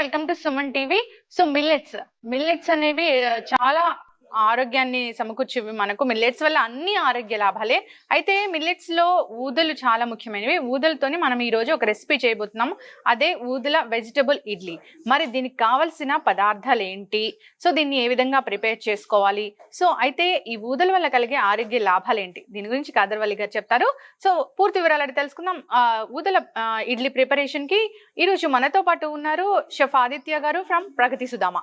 Welcome to Suman TV. So millets. Millets అనేవి చాలా ఆరోగ్యాన్ని సమకూర్చేవి మనకు మిల్లెట్స్ వల్ల అన్ని ఆరోగ్య లాభాలే. అయితే మిల్లెట్స్లో ఊదలు చాలా ముఖ్యమైనవి. ఊదలతోని మనం ఈ రోజు ఒక రెసిపీ చేయబోతున్నాము. అదే ఊదల వెజిటబుల్ ఇడ్లీ. మరి దీనికి కావలసిన పదార్థాలు ఏంటి? సో దీన్ని ఏ విధంగా ప్రిపేర్ చేసుకోవాలి? సో అయితే ఈ ఊదల వల్ల కలిగే ఆరోగ్య లాభాలు ఏంటి? దీని గురించి కాదర్వల్లి గారు చెప్తారు. సో పూర్తి వివరాలు అడిగి తెలుసుకుందాం. ఊదల ఇడ్లీ ప్రిపరేషన్కి మనతో పాటు ఉన్నారు షెఫ్ ఆదిత్య గారు ఫ్రమ్ ప్రగతి సుధామా.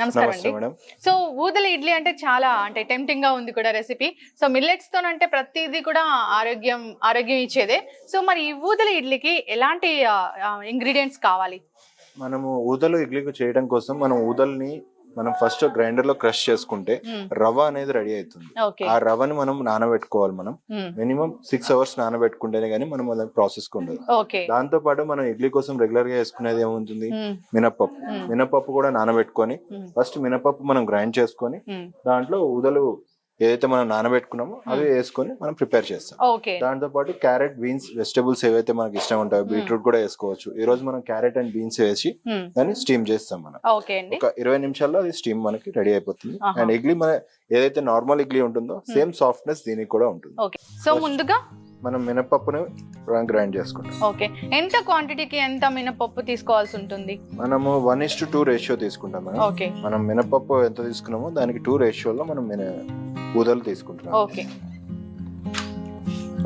నమస్కారం అండి. సో ఊదల ఇడ్లీ అంటే చాలా అంటే టెంప్టింగ్గా ఉంది కూడా రెసిపీ సో మిల్లెట్స్తో అంటే ప్రతిదీ కూడా ఆరోగ్యం ఆరోగ్యం ఇచ్చేదే. సో మరి ఈ ఊదల ఇడ్లీకి ఎలాంటి ఇంగ్రీడియంట్స్ కావాలి? మనము ఊదలు ఇడ్లీకి చేయడం కోసం మనం ఊదల్ని మనం ఫస్ట్ గ్రైండర్లో క్రష్ చేసుకుంటే రవ్వ అనేది రెడీ అవుతుంది. ఆ రవ్వని మనం నానబెట్టుకోవాలి మనం. మినిమం సిక్స్ అవర్స్ నానబెట్టుకుంటేనే కానీ మనం అలా ప్రాసెస్ ఉండదు. దాంతో పాటు మనం ఇడ్లీ కోసం రెగ్యులర్గా వేసుకునేది ఏముంటుంది? మినపప్పు. మినపప్పు కూడా నానబెట్టుకొని ఫస్ట్ మినపప్పు మనం గ్రైండ్ చేసుకొని దాంట్లో ఊదలు ఏదైతే మనం నానబెట్టుకున్నామో అవి వేసుకొని మనం ప్రిపేర్ చేస్తాం. దాంతో పాటు క్యారెట్ బీన్స్ వెజిటబుల్స్ ఏవైతే మనకి ఇష్టం ఉంటాయో బీట్రూట్ కూడా వేసుకోవచ్చు. ఈ రోజు మనం క్యారెట్ అండ్ బీన్స్ వేసి దాన్ని స్టీమ్ చేస్తాం మనం. ఒక ఇరవై నిమిషాల్లో అది స్టీమ్ మనకి రెడీ అయిపోతుంది. అండ్ ఇడ్లీ మన ఏదైతే నార్మల్ ఇడ్లీ ఉంటుందో సేమ్ సాఫ్ట్నెస్ దీనికి కూడా ఉంటుంది. సో ముందుగా? మనం మినపప్పుని గ్రైండ్ చేసుకుంటాం. ఓకే. ఎంత క్వాంటిటీకి ఎంత మినపప్పు తీసుకోవాల్సి ఉంటుంది? మనము one is to two ratio తీసుకుంటాం మనం. మనం మినపప్పు ఎంత తీసుకున్నామో దానికి టూ రేషియోలో మిన ఊదలు తీసుకుంటున్నాం ఓకే.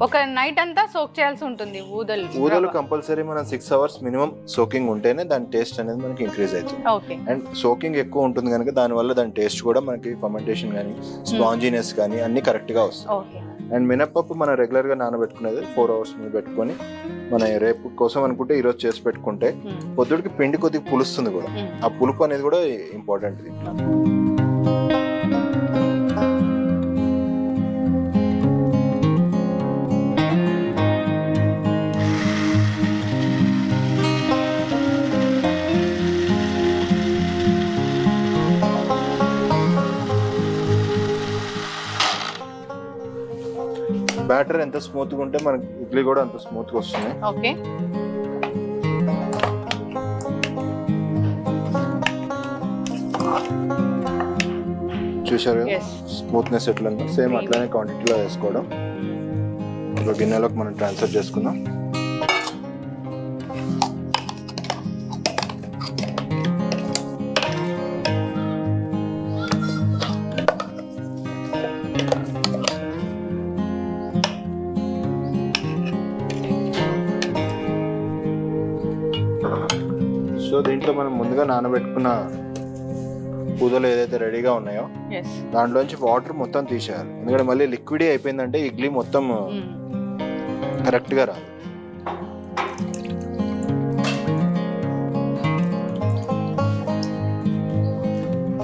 ఒక నైట్ అంతా సోక్ చేయాల్సి ఉంటుంది ఊదలు. ఊదలు. కంపల్సరీ మనం సిక్స్ అవర్స్ మినిమం సోకింగ్ ఉంటేనే దాని టేస్ట్ అనేది మనకి ఇంక్రీజ్ అవుతుంది. ఓకే. అండ్ సోకింగ్ ఎక్కువ ఉంటుంది కనుక దానివల్ల దాని టేస్ట్ కూడా మనకి ఫర్మెంటేషన్ కానీ స్పాంజినెస్ కానీ అన్ని కరెక్ట్గా వస్తాయి. ఓకే. అండ్ మినపప్పు మనం రెగ్యులర్గా నానబెట్టుకునేది ఫోర్ అవర్స్ మీద పెట్టుకొని మన రేపు కోసం అనుకుంటే ఈ రోజు చేసి పెట్టుకుంటే పొద్దుడికి పిండి కొద్దిగా పులుస్తుంది కూడా. ఆ పులుపు అనేది కూడా ఇంపార్టెంట్ బ్యాటర్ ఎంత స్మూత్గా ఉంటే మనకి ఇడ్లీ కూడా అంత స్మూత్గా వస్తుంది. ఓకే. చూసారు స్మూత్నెస్ ఎట్లా సేమ్ అట్లానే క్వాంటిటీలో వేసుకోవడం. ఒక గిన్నెలోకి మనం ట్రాన్స్ఫర్ చేసుకుందాం. సో దీంట్లో మనం ముందుగా నానబెట్టుకున్న పూదలు ఏదైతే రెడీగా ఉన్నాయో దాంట్లోంచి వాటర్ మొత్తం తీసేయాలి. ఎందుకంటే మళ్ళీ లిక్విడ్ అయిపోయిందంటే ఇడ్లీ మొత్తం కరెక్ట్గా రాదు.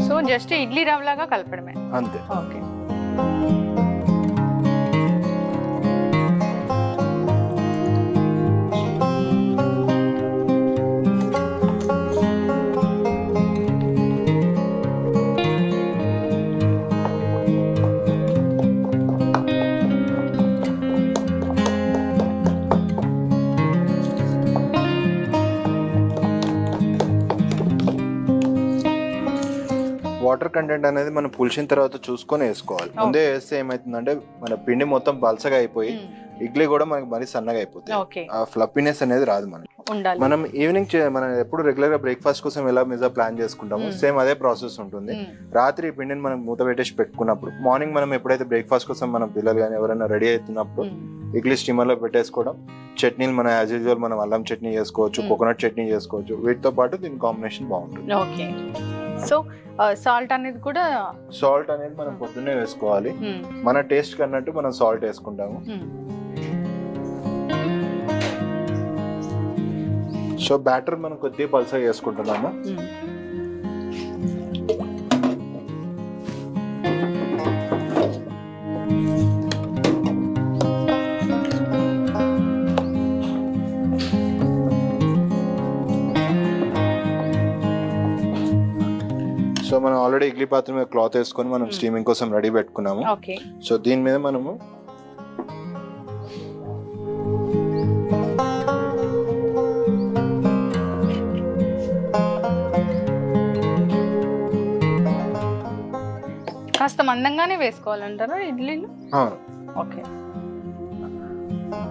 సో జస్ట్ ఇడ్లీ రవ్వలాగా కలపడమే. అంతే. ఓకే వాటర్ కంటెంట్ అనేది మనం పులిసిన తర్వాత చూసుకొని వేసుకోవాలి. ముందే వేస్తే ఏమైతుందంటే మన పిండి మొత్తం పలసగా అయిపోయి ఇడ్లీ కూడా మనకి మరీ సన్నగా అయిపోతుంది. ఆ ఫ్లఫీనెస్ అనేది రాదు మనకి. మనం ఈవినింగ్ మనం ఎప్పుడు రెగ్యులర్గా బ్రేక్ఫాస్ట్ కోసం ఎలా మిజా ప్లాన్ చేసుకుంటామో. సేమ్ అదే ప్రాసెస్ ఉంటుంది. రాత్రి ఈ పిండిని మనం మూత పెట్టేసి పెట్టుకున్నప్పుడు మార్నింగ్ మనం ఎప్పుడైతే బ్రేక్ఫాస్ట్ కోసం మనం పిల్లలు కానీ ఎవరైనా రెడీ అవుతున్నప్పుడు. ఇడ్లీ స్టీమర్లో పెట్టేసుకోవడం చట్నీలు మనం యాజ్ యూజువల్ మనం అల్లం చట్నీ చేసుకోవచ్చు. కోకోనట్ చట్నీ చేసుకోవచ్చు వీటితో పాటు దీని కాంబినేషన్ బాగుంటుంది. ఓకే. సో సాల్ట్ అనేది కూడా సాల్ట్ అనేది మనం పొద్దున్నే వేసుకోవాలి మ్మ్. మన టేస్ట్ కన్నట్టు మనం సాల్ట్ వేసుకుంటాము. సో బ్యాటర్ మనం కొద్దిగా పల్సగా చేసుకుంటున్నాము మనం ఆల్రెడీ ఇడ్లీ పాత్ర మీద క్లాత్ వేసుకొని మనం Hmm. స్టీమింగ్ కోసం రెడీ పెట్టుకున్నాము. ఓకే సో దీని మీద మనము కాస్త మందంగానే వేసుకోవాలంటారా ఇడ్లీలు ఓకే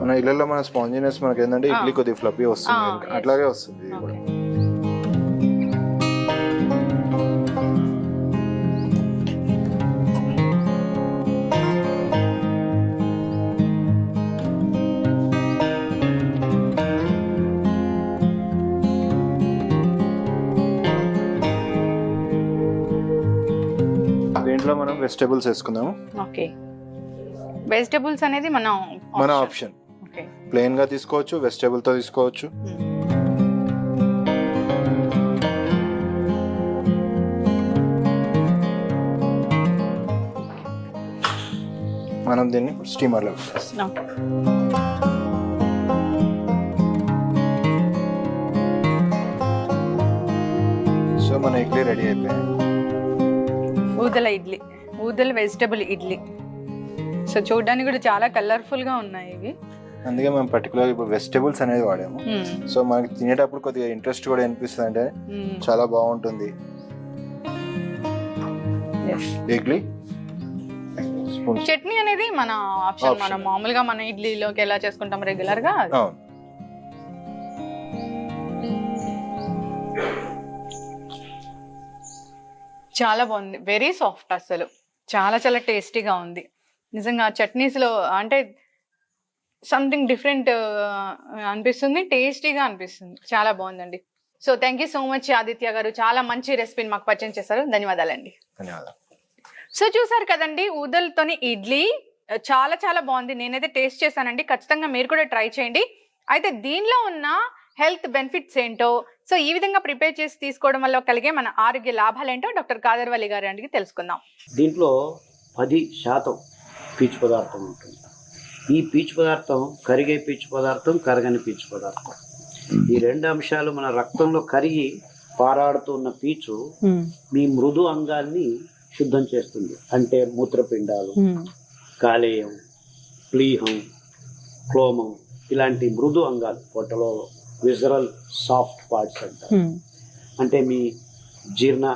మన ఇళ్ళల్లో మన స్పాంజినెస్ మనకి ఏంటంటే. ఇడ్లీ కొద్దిగా ఫ్లఫీ వస్తుంది. అట్లాగే వస్తుంది. ఇది కూడా ఓకే దీంట్లో మనం వెజిటేబుల్స్ వేసుకుందాము. ఓకే. వెజిటబుల్స్ అనేది మనం మన ఆప్షన్ ఓకే. ప్లెయిన్గా తీసుకోవచ్చు వెజిటేబుల్తో తీసుకోవచ్చు. మనం దీన్ని స్టీమర్లో పెట్టేస్తాం. సో మన ఇడ్లీ రెడీ అయిపోయాయి ఊదల ఇడ్లీ ఊదల వెజిటబుల్ ఇడ్లీ సో చూడడానికి కూడా చాలా కలర్ఫుల్గా ఉన్నాయి ఇవి అందుకే మేము పర్టికులర్ ఇప్పుడు వెజిటేబుల్స్ అనేది వాడాము మ్మ్. సో మనకి తినేటప్పుడు కొద్దిగా ఇంట్రెస్ట్ కూడా అనిపిస్తుంది అంటే మ్మ్. చాలా బాగుంటుంది. ఇడ్లీ చట్నీ అనేది మన ఆప్షన్. మనం మామూలుగా మన ఇడ్లీలోకి ఎలా చేసుకుంటాం రెగ్యులర్గా. అవును చాలా బాగుంది. వెరీ సాఫ్ట్ అసలు. చాలా చాలా టేస్టీగా ఉంది. నిజంగా చట్నీస్లో అంటే సంథింగ్ డిఫరెంట్ అనిపిస్తుంది టేస్టీగా అనిపిస్తుంది. చాలా బాగుందండి. So thank you so much Aditya గారు. చాలా మంచి రెసిపీని మాకు పరిచయం చేశారు. ధన్యవాదాలండి. ధన్యవాదాలు. సో చూసారు కదండి ఊదలతోని ఇడ్లీ చాలా చాలా బాగుంది. నేనైతే టేస్ట్ చేశానండి. ఖచ్చితంగా మీరు కూడా ట్రై చేయండి. అయితే దీనిలో ఉన్న హెల్త్ బెనిఫిట్స్ ఏంటో సో ఈ విధంగా ప్రిపేర్ చేసి తీసుకోవడం వల్ల కలిగే మన ఆరోగ్య లాభాలు ఏంటో డాక్టర్ కాదర్వల్లి గారి అడిగి తెలుసుకుందాం. దీంట్లో పది శాతం పీచు పదార్థం ఉంటుంది. ఈ పీచు పదార్థం కరిగే పీచు పదార్థం కరగని పీచు పదార్థం. ఈ రెండు అంశాలు మన రక్తంలో కరిగి పారాడుతున్న పీచు మీ మృదు అంగాల్ని శుద్ధం చేస్తుంది. అంటే మూత్రపిండాలు కాలేయం ప్లీహం క్లోమం ఇలాంటి మృదు అంగాలు పొట్టలో విజరల్ సాఫ్ట్ పార్ట్స్ అంటారు. అంటే మీ జీర్ణ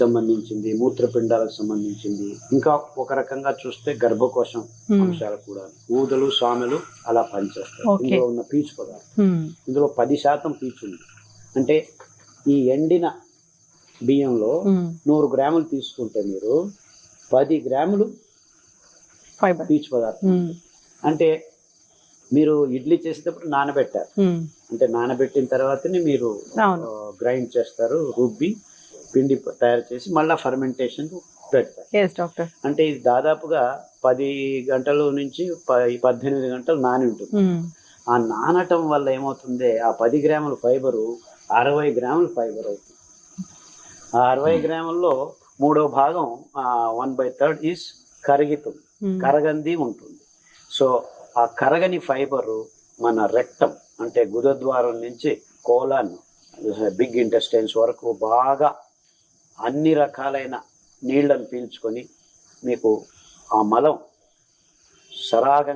సంబంధించింది మూత్రపిండాలకు సంబంధించింది ఇంకా ఒక రకంగా చూస్తే గర్భకోశం అంశాలు కూడా. ఊదలు సామెలు అలా పనిచేస్తాయి. ఇందులో ఉన్న పీచు పదార్థం. ఇందులో పది శాతం పీచు ఉంది. అంటే ఈ ఎండిన బియ్యంలో నూరు గ్రాములు తీసుకుంటే మీరు పది గ్రాములు పీచు పదార్థం. అంటే మీరు ఇడ్లీ చేసేటప్పుడు నానబెట్టారు. అంటే నానబెట్టిన తర్వాతనే మీరు. గ్రైండ్ చేస్తారు రుబ్బి పిండి తయారు చేసి మళ్ళీ ఫర్మెంటేషన్ పెడతారు. అంటే ఇది దాదాపుగా పది గంటల నుంచి పద్దెనిమిది గంటలు నాని ఉంటుంది ఆ నానటం వల్ల ఏమవుతుంది? ఆ పది గ్రాముల ఫైబరు అరవై గ్రాముల ఫైబర్ అవుతుంది. ఆ అరవై గ్రాముల్లో మూడో భాగం వన్ బై థర్డ్ ఈస్ కరిగితుంది. కరగంది ఉంటుంది. సో ఆ కరగని ఫైబరు మన రెక్టం అంటే గుదద్వారం నుంచి కోలాన్ బిగ్ ఇంటెస్టైన్స్ వరకు బాగా అన్ని రకాలైన నీళ్ళను పీల్చుకొని మీకు ఆ మలం సరాగంగా